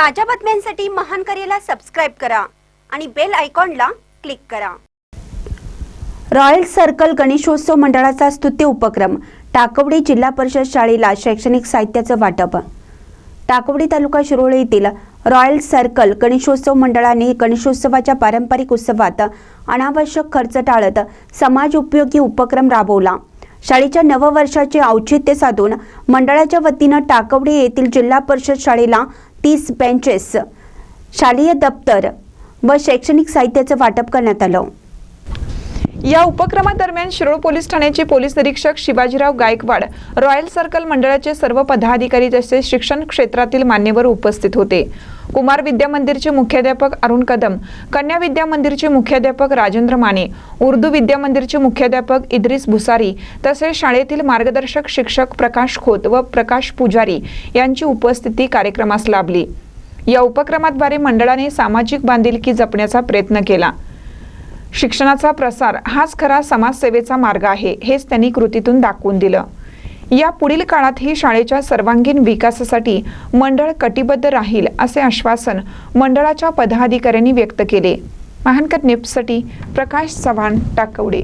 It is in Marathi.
ताज्या बातम्यांसाठी महान करेला सबस्क्राईब करा आणि बेल आयकॉनला क्लिक करा. रॉयल सर्कल गणेशोत्सव मंडळाचा स्तुत्य उपक्रम टाकवडी जिल्हा परिषद शाळेला शैक्षणिक साहित्याचं वाटप. टाकवडी तालुका शिरोळे येथील रॉयल सर्कल गणेशोत्सव मंडळाने गणेशोत्सवाच्या पारंपरिक उत्सवात अनावश्यक खर्च टाळत समाज उपयोगी उपक्रम राबवला. शाळेच्या नववर्षाचे औचित्य साधून मंडळाच्या वतीनं टाकवडे येथील जिल्हा परिषद शाळेला तीस बेंचेस शालेय दप्तर व शैक्षणिक साहित्याचं वाटप करण्यात आलं. या उपक्रमादरम्यान शिरोळ पोलीस ठाण्याचे पोलीस निरीक्षक शिवाजीराव गायकवाड रॉयल सर्कल मंडळाचे सर्व पदाधिकारी तसेच शिक्षण क्षेत्रातील मान्यवर उपस्थित होते. कुमार विद्या मंदिरचे मुख्याध्यापक अरुण कदम कन्या विद्या मंदिरचे मुख्याध्यापक राजेंद्र माने उर्दू विद्या मंदिरचे मुख्याध्यापक इद्रिस भुसारी तसेच शाळेतील मार्गदर्शक शिक्षक प्रकाश खोत व प्रकाश पुजारी यांची उपस्थिती कार्यक्रमास लाभली. या उपक्रमाद्वारे मंडळाने सामाजिक बांधिलकी जपण्याचा प्रयत्न केला. शिक्षणाचा प्रसार हाच खरा समाजसेवेचा मार्ग आहे हेच त्यांनी कृतीतून दाखवून दिलं. या पुढील काळातही शाळेच्या सर्वांगीण विकासासाठी मंडळ कटिबद्ध राहील असे आश्वासन मंडळाच्या पदाधिकाऱ्यांनी व्यक्त केले. महानकर नेपसाठी प्रकाश चव्हाण टाकवडे.